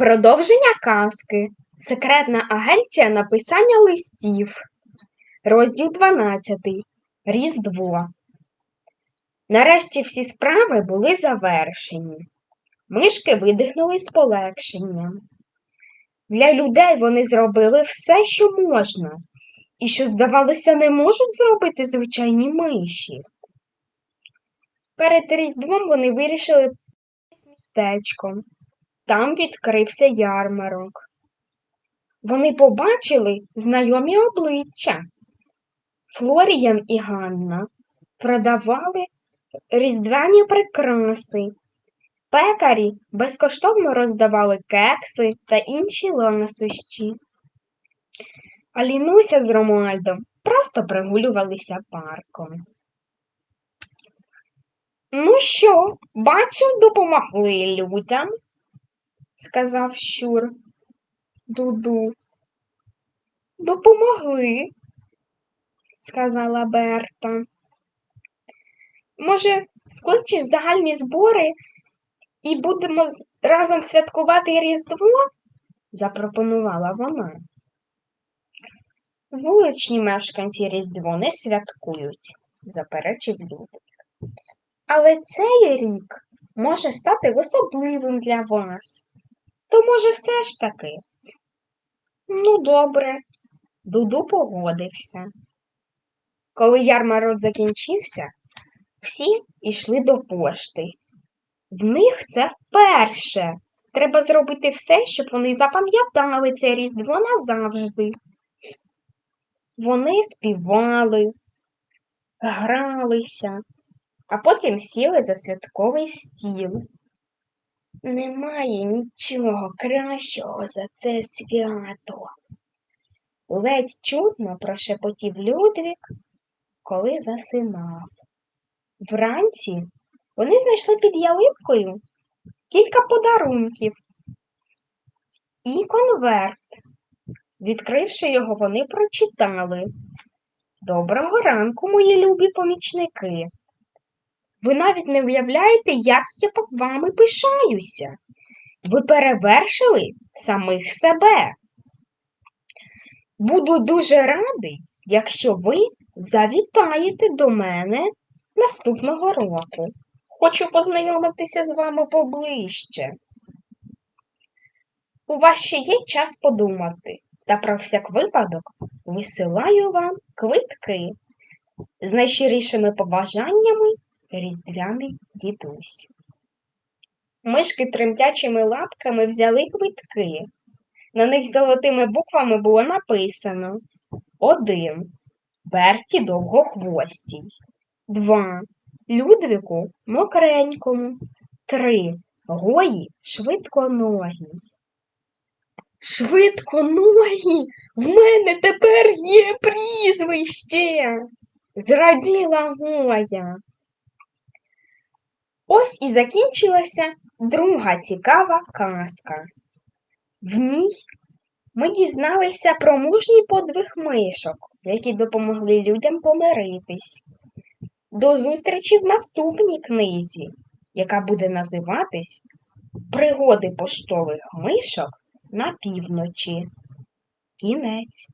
Продовження казки. Секретна агенція написання листів. Розділ 12. Різдво. Нарешті всі справи були завершені. Мишки видихнули з полегшенням. Для людей вони зробили все, що можна, і що, здавалося, не можуть зробити звичайні миші. Перед Різдвом вони вирішили містечком. Там відкрився ярмарок. Вони побачили знайомі обличчя. Флоріян і Ганна продавали різдвяні прикраси. Пекарі безкоштовно роздавали кекси та інші ласощі. А Лінуся з Ромальдом просто прогулювалися парком. Ну що, бачу, допомогли людям, сказав щур Дуду. Допомогли, сказала Берта. Може, скличеш загальні збори і будемо разом святкувати Різдво? запропонувала вона. Вуличні мешканці Різдво не святкують, заперечив Людвиг. Але цей рік може стати особливим для вас. То, може, все ж таки? Ну, добре. Дуду погодився. Коли ярмарок закінчився, всі йшли до пошти. В них це вперше. Треба зробити все, щоб вони запам'ятали це Різдво назавжди. Вони співали, гралися, а потім сіли за святковий стіл. Немає нічого кращого за це свято. Ледь чутно прошепотів Людвік, коли засинав. Вранці вони знайшли під ялинкою кілька подарунків і конверт. Відкривши його, вони прочитали. Доброго ранку, мої любі помічники. Ви навіть не уявляєте, як я вами пишаюся. Ви перевершили самих себе. Буду дуже радий, якщо ви завітаєте до мене наступного року. Хочу познайомитися з вами поближче. У вас ще є час подумати, та про всяк випадок висилаю вам квитки з найщирішими побажаннями різдвяний дідусь. Мишки тремтячими лапками взяли квитки. На них золотими буквами було написано один Берті довгохвостій, два Людвику мокренькому, три Гої швидконогій. Швидконогі, в мене тепер є прізвище. Зраділа Гоя. Ось і закінчилася друга цікава казка. В ній ми дізналися про мужній подвиг мишок, які допомогли людям помиритись. До зустрічі в наступній книзі, яка буде називатись Пригоди поштових мишок на півночі. Кінець.